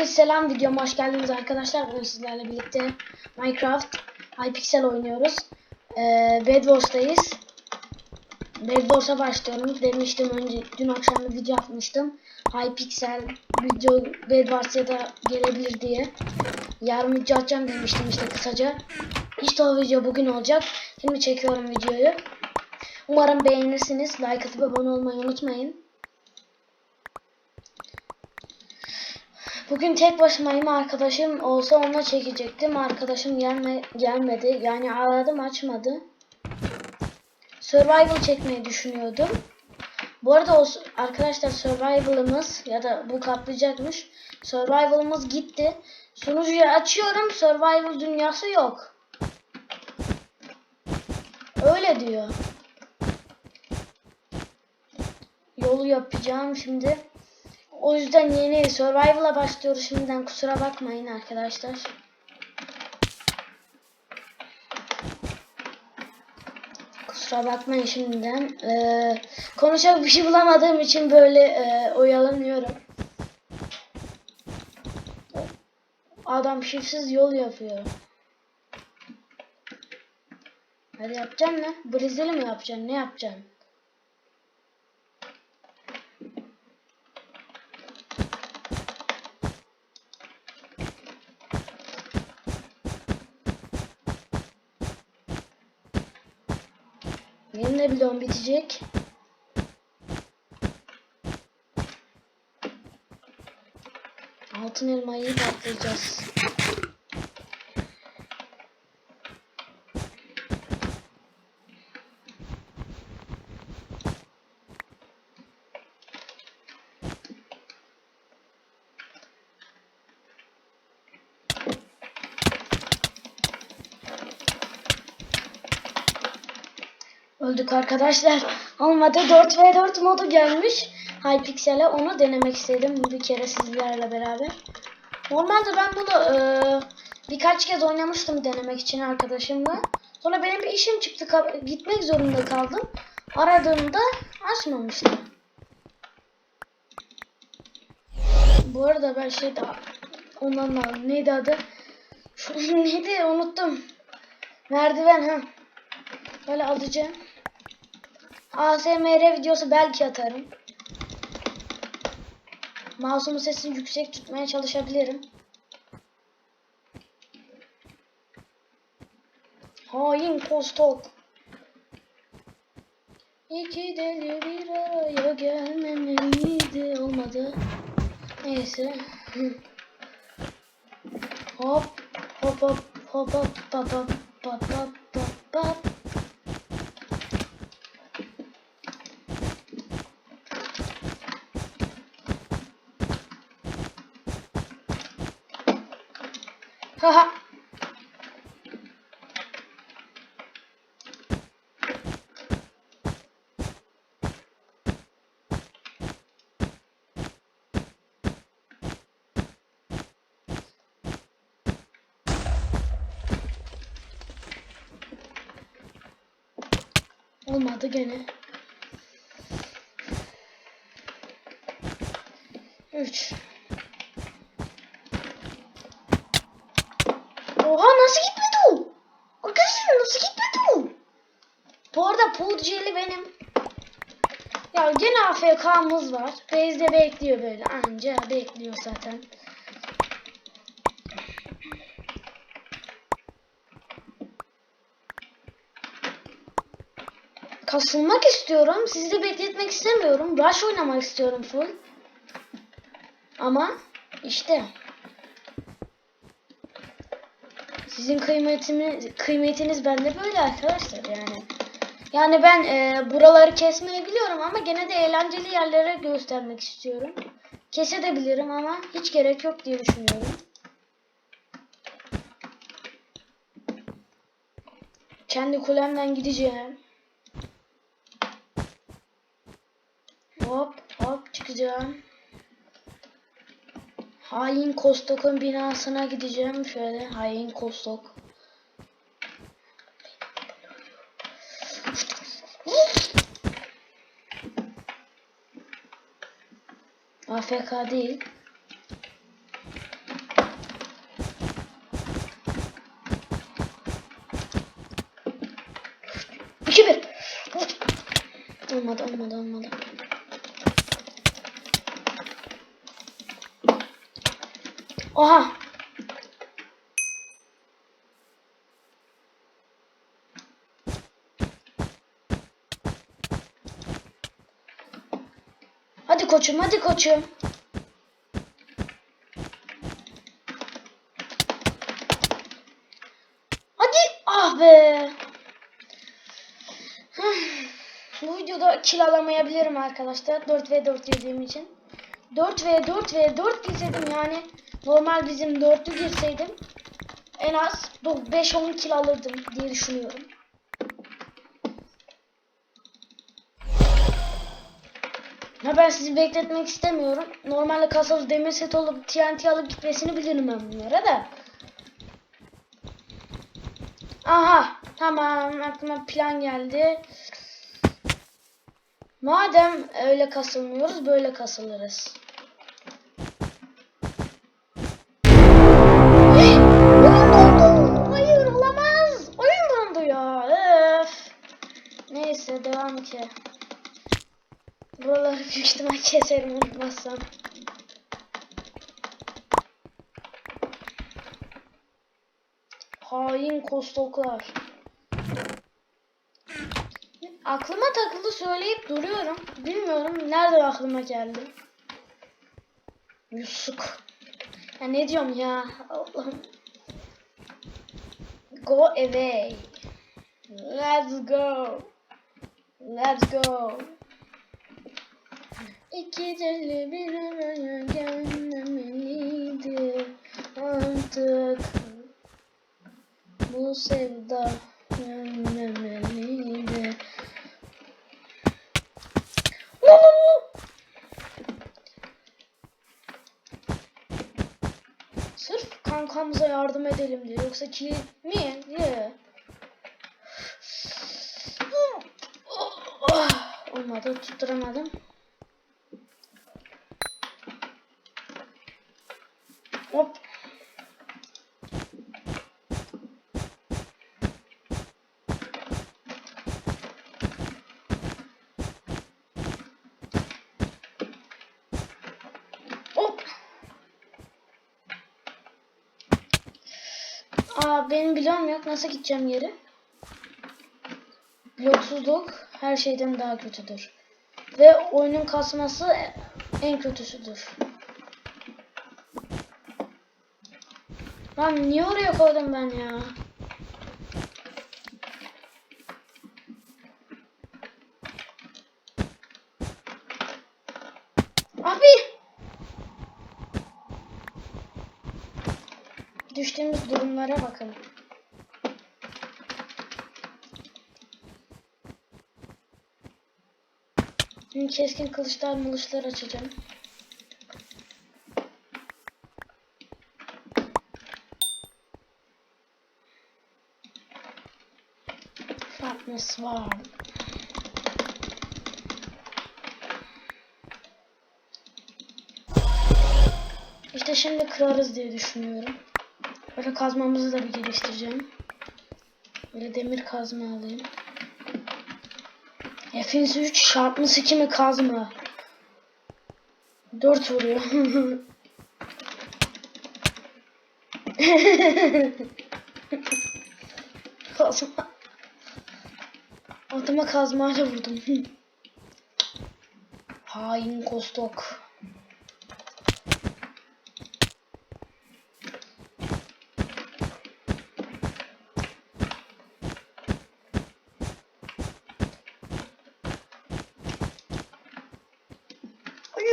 Herkese selam videoma hoş geldiniz arkadaşlar. Bugün sizlerle birlikte Minecraft Hypixel oynuyoruz. Ee, Bed Wars'tayız. Bed Wars'a başlıyorum. Demiştim önce dün akşam bir video atmıştım. Hypixel video Bed Wars'a da gelebilir diye. Yarın video atacağım demiştim işte kısaca. İşte o video bugün olacak. Şimdi çekiyorum videoyu. Umarım beğenirsiniz. Like atıp abone olmayı unutmayın. Bugün tek başımayım arkadaşım olsa onunla çekecektim. Arkadaşım gelme, gelmedi. Yani aradım açmadı. Survival çekmeyi düşünüyordum. Bu arada o arkadaşlar survival'ımız ya da bu kaplayacakmış. Survival'ımız gitti. Sunucuyu açıyorum. Survival dünyası yok. Öyle diyor. Yolu yapacağım şimdi. O yüzden yeni survival'a başlıyoruz şimdiden kusura bakmayın arkadaşlar. Kusura bakmayın şimdiden. Ee, konuşacak bir şey bulamadığım için böyle e, oyalanıyorum. Adam şifsiz yol yapıyor. Hadi yapacaksın ne? Brezilya mi yapacaksın? Ne yapacaksın? De bloğum bitecek. Altın elmayı patlayacağız. Öldük arkadaşlar. Olmadı 4v4 modu gelmiş. Hypixel'e onu denemek istedim bir kere sizlerle beraber. Normalde ben bunu e, birkaç kez oynamıştım denemek için arkadaşımla. Sonra benim bir işim çıktı gitmek zorunda kaldım. Aradığımda açmamıştı. Bu arada ben şey daha ondan da neydi adı? Şu neydi unuttum. Merdiven ha. Böyle alacağım. ASMR videosu belki atarım. Mouse'umun sesini yüksek tutmaya çalışabilirim. Hain kostok. İki deli bir araya gelmemeliydi. Olmadı. Neyse. hop hop hop hop hop hop hop hop hop hop hop. Haha. Olmadı gene. 3 Bu arada Pudgeli benim. Ya gene AFK'mız var. Base'de bekliyor böyle. Anca bekliyor zaten. Kasılmak istiyorum. Sizi de bekletmek istemiyorum. Rush oynamak istiyorum full. Ama işte sizin kıymetini, kıymetiniz bende böyle arkadaşlar yani. Yani ben e, buraları kesmeyi biliyorum ama gene de eğlenceli yerlere göstermek istiyorum. Kesebilirim ama hiç gerek yok diye düşünüyorum. Kendi kulemden gideceğim. Hop hop çıkacağım. Hain Kostok'un binasına gideceğim. Şöyle Hain Kostok. AFK değil. İki bir. Olmadı olmadı olmadı. Oha. Hadi koçum hadi koçum. Hadi ah be. Bu videoda kill alamayabilirim arkadaşlar. 4 v 4 girdiğim için. 4 v 4 v 4 girseydim yani normal bizim 4'lü girseydim en az 5-10 kill alırdım diye düşünüyorum. Ha ben sizi bekletmek istemiyorum. Normalde kasalı demir set olup TNT alıp gitmesini bilirim ben bunlara da. Aha tamam aklıma plan geldi. Madem öyle kasılmıyoruz böyle kasılırız. Büyük ihtimal keserim unutmazsam. Hain kostoklar. Aklıma takıldı söyleyip duruyorum. Bilmiyorum nereden aklıma geldi. Yusuk. Ya ne diyorum ya? Allah'ım. Go away. Let's go. Let's go. İki deli bir araya gelmemeliydi artık. Bu sevda gelmemeliydi. Sırf kankamıza yardım edelim diye. Yoksa ki mi? Niye? Olmadı tutturamadım. Hop. Hop. Aa benim bloğum yok. Nasıl gideceğim yeri? Bloksuzluk her şeyden daha kötüdür. Ve oyunun kasması en kötüsüdür. Lan niye oraya koydum ben ya? Abi! Düştüğümüz durumlara bakın. Şimdi keskin kılıçlar mılıçlar açacağım. Fatness var. İşte şimdi kırarız diye düşünüyorum. Böyle kazmamızı da bir geliştireceğim. Böyle demir kazma alayım. F'iniz 3 çarpması kimi kazma. 4 vuruyor. kazma. Adıma kazmayla vurdum. Hain kostok.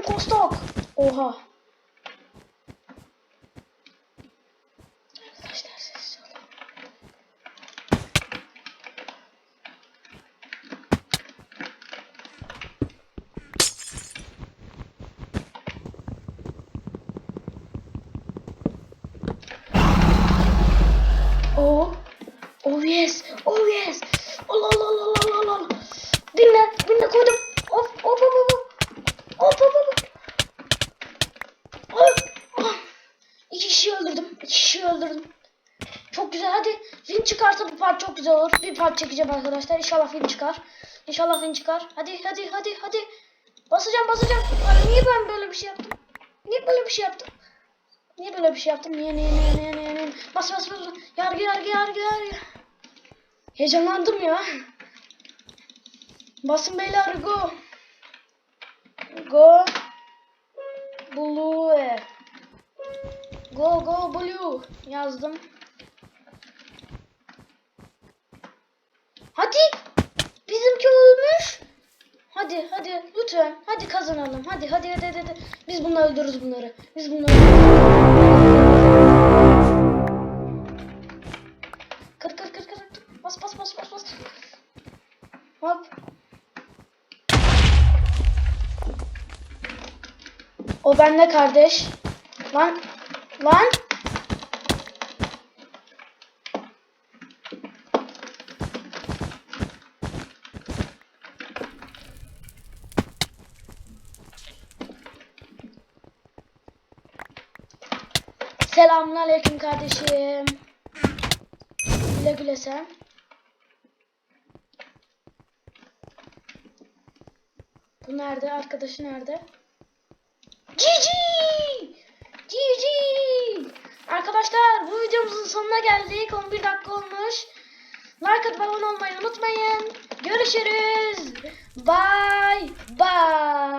Hain kostok. Oha. Arkadaşlar sessiz olun. Oh. Oh yes. Oh yes. Çekeceğim arkadaşlar. İnşallah film çıkar. İnşallah win çıkar. Hadi hadi hadi hadi. Basacağım basacağım. Ay, niye ben böyle bir şey yaptım? Niye böyle bir şey yaptım? Niye böyle bir şey yaptım? Niye niye niye niye niye niye? Bas bas bas. Yargı yargı yargı yargı. Heyecanlandım ya. Basın beyler go. Go. Blue. Go go blue yazdım. Hadi. Bizimki ölmüş. Hadi hadi lütfen. Hadi kazanalım. Hadi hadi hadi hadi. hadi. Biz bunu öldürürüz bunları. Biz bunları Kır kır kır kır. Bas bas bas bas bas. Hop. O bende kardeş. Lan. Lan. Selamünaleyküm kardeşim. Güle güle sen. Bu nerede? Arkadaşı nerede? Cici! Cici! Arkadaşlar bu videomuzun sonuna geldik. 11 dakika olmuş. Like atıp abone olmayı unutmayın. Görüşürüz. Bye bye.